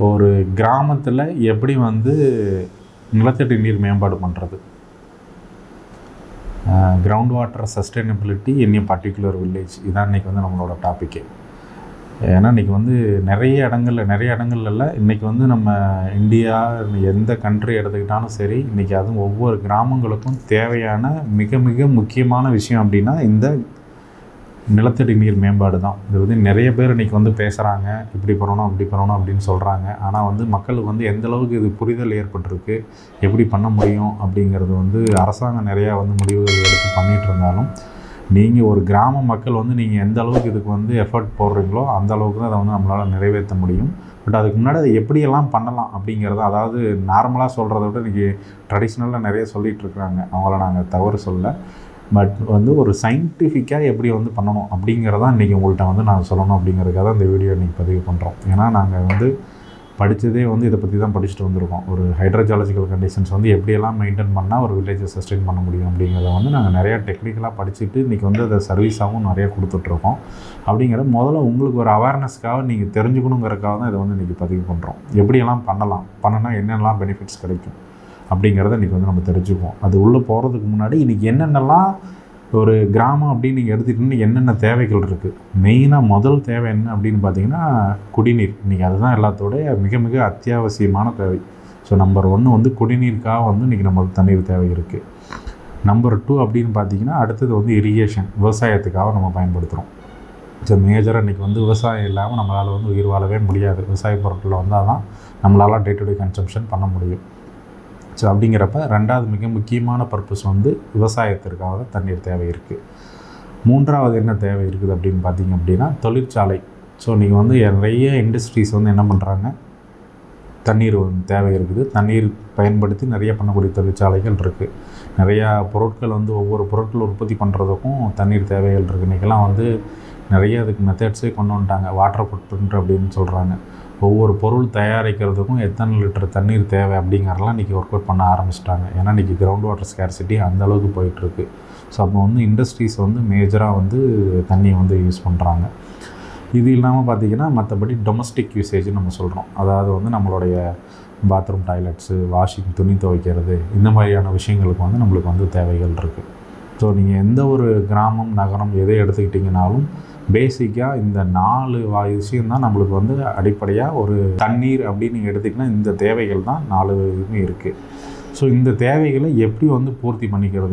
ஒரு கிராமத்தில் எப்படி வந்து நிலத்தடி நீர் மேம்பாடு பண்ணுறது ground water sustainability in a particular village இதான் இன்றைக்கி வந்து நம்மளோட டாப்பிக்கே ஏன்னா இன்றைக்கி வந்து நிறைய இடங்கள்ல நிறைய இடங்கள்ல இன்றைக்கி வந்து நம்ம இந்தியா எந்த கண்ட்ரி எடுத்துக்கிட்டாலும் சரி இன்றைக்கி அதுவும் ஒவ்வொரு கிராமங்களுக்கும் தேவையான மிக மிக முக்கியமான விஷயம் அப்படின்னா இந்த நிலத்தடி நீர் மேம்பாடு தான். இது வந்து நிறைய பேர் இன்றைக்கி வந்து பேசுகிறாங்க இப்படி பண்ணணும் அப்படி பண்ணணும் அப்படின்னு சொல்கிறாங்க ஆனால் வந்து மக்களுக்கு வந்து எந்த அளவுக்கு இது புரிதல் ஏற்பட்டிருக்கு எப்படி பண்ண முடியும் அப்படிங்கிறது வந்து அரசாங்கம் நிறையா வந்து முடிவுகள் எடுத்து பண்ணிகிட்டு இருந்தாலும் நீங்கள் ஒரு கிராம மக்கள் வந்து நீங்கள் எந்த அளவுக்கு இதுக்கு வந்து எஃபர்ட் போடுறீங்களோ அந்த அளவுக்கு தான் அதை வந்து நம்மளால் நிறைவேற்ற முடியும். பட் அதுக்கு முன்னாடி அதை எப்படியெல்லாம் பண்ணலாம் அப்படிங்கிறத அதாவது நார்மலாக சொல்கிறத விட இன்றைக்கி ட்ரெடிஷ்னலாக நிறைய சொல்லிகிட்டு இருக்கிறாங்க. அவங்கள நாங்கள் தவறு சொல்ல. பட் வந்து ஒரு சயின்டிஃபிக்காக எப்படி வந்து பண்ணணும் அப்படிங்கிறதான் இன்றைக்கி உங்கள்கிட்ட வந்து நான் சொல்லணும் அப்படிங்கிறதுக்காக தான் இந்த வீடியோ இன்றைக்கி பதிவு பண்ணுறோம் ஏன்னா நாங்கள் வந்து படித்ததே வந்து இதை பற்றி தான் படிச்சுட்டு வந்திருக்கோம். ஒரு ஹைட்ரோஜாலஜிக்கல் கண்டிஷன்ஸ் வந்து எப்படியெல்லாம் மெயின்டைன் பண்ணால் ஒரு வில்லேஜை சஸ்டெயின் பண்ண முடியும் அப்படிங்கிறத வந்து நாங்கள் நிறையா டெக்னிக்கலாக படிச்சுட்டு இன்றைக்கி வந்து அதை சர்வீஸாகவும் நிறையா கொடுத்துட்ருக்கோம். அப்படிங்கிற முதல்ல உங்களுக்கு ஒரு அவேர்னஸ்க்காக நீங்கள் தெரிஞ்சுக்கணுங்கிறதுக்காக தான் இதை வந்து இன்றைக்கி பதிவு பண்ணுறோம் எப்படியெல்லாம் பண்ணலாம்? பண்ணனா என்னென்னலாம் பெனிஃபிட்ஸ் கிடைக்கும்? அப்படிங்கிறத இன்றைக்கி வந்து நம்ம தெரிஞ்சுக்குவோம். அது உள்ளே போகிறதுக்கு முன்னாடி இன்றைக்கி என்னென்னலாம் ஒரு கிராமம் அப்படின்னு நீங்கள் எடுத்துக்கிட்டீங்கன்னா என்னென்ன தேவைகள் இருக்குது மெயினாக முதல் தேவை என்ன அப்படின்னு பார்த்தீங்கன்னா குடிநீர். இன்றைக்கி அதுதான் எல்லாத்தோடைய மிக மிக அத்தியாவசியமான தேவை. ஸோ நம்பர் ஒன்று வந்து குடிநீருக்காக வந்து இன்றைக்கி நம்மளுக்கு தண்ணீர் தேவை இருக்குது நம்பர் டூ அப்படின்னு பார்த்தீங்கன்னா அடுத்தது வந்து இரிகேஷன் விவசாயத்துக்காக நம்ம பயன்படுத்துகிறோம் ஸோ மேஜராக இன்றைக்கி வந்து விவசாயம் இல்லாமல் நம்மளால் வந்து உயிர் வாழவே முடியாது. விவசாய பொருட்கள் வந்தால் தான் நம்மளால் டே டு டே கன்சம்ஷன் பண்ண முடியும். ஸோ அப்படிங்கிறப்ப ரெண்டாவது மிக முக்கியமான பர்பஸ் வந்து விவசாயத்திற்காக தான் தண்ணீர் தேவை இருக்குது மூன்றாவது என்ன தேவை இருக்குது அப்படின்னு பார்த்தீங்க அப்படின்னா தொழிற்சாலை. ஸோ நீங்கள் வந்து நிறைய இண்டஸ்ட்ரீஸ் வந்து என்ன பண்ணுறாங்க தண்ணீர் வந்து தேவை இருக்குது. தண்ணீர் பயன்படுத்தி நிறைய பண்ணக்கூடிய தொழிற்சாலைகள் இருக்குது நிறையா பொருட்கள் வந்து ஒவ்வொரு பொருட்கள் உற்பத்தி பண்ணுறதுக்கும் தண்ணீர் தேவைகள் இருக்குது இன்றைக்கெல்லாம் வந்து நிறைய அதுக்கு மெத்தட்ஸே கொண்டு வந்துட்டாங்க. வாட்டர் ஃபுட் அப்படின்னு சொல்கிறாங்க ஒவ்வொரு பொருள் தயாரிக்கிறதுக்கும் எத்தனை லிட்டர் தண்ணீர் தேவை அப்படிங்கிறலாம் இன்றைக்கி ஒர்க் அவுட் பண்ண ஆரம்பிச்சிட்டாங்க. ஏன்னா இன்றைக்கி கிரவுண்ட் வாட்டர் ஸ்கேர்சிட்டி அந்த அளவுக்கு போயிட்டுருக்கு. ஸோ அப்போ வந்து இண்டஸ்ட்ரீஸ் வந்து மேஜராக வந்து தண்ணியை வந்து யூஸ் பண்ணுறாங்க இது இல்லாமல் பார்த்திங்கன்னா மற்றபடி டொமஸ்டிக் யூசேஜ்னு நம்ம சொல்கிறோம் அதாவது வந்து நம்மளுடைய பாத்ரூம் டாய்லெட்ஸு வாஷிங் துணி துவைக்கிறது இந்த மாதிரியான விஷயங்களுக்கு வந்து நம்மளுக்கு வந்து தேவைகள் இருக்குது ஸோ நீங்கள் எந்த ஒரு கிராமம் நகரம் எதை எடுத்துக்கிட்டிங்கனாலும் பேசிக்காக இந்த நாலு விஷயம் தான் நம்மளுக்கு வந்து அடிப்படையாக ஒரு தண்ணீர் அப்படின்னு நீங்கள் எடுத்திங்கன்னா இந்த தேவைகள் தான் நாலு இதுவுமே இருக்குது ஸோ இந்த தேவைகளை எப்படி வந்து பூர்த்தி பண்ணிக்கிறது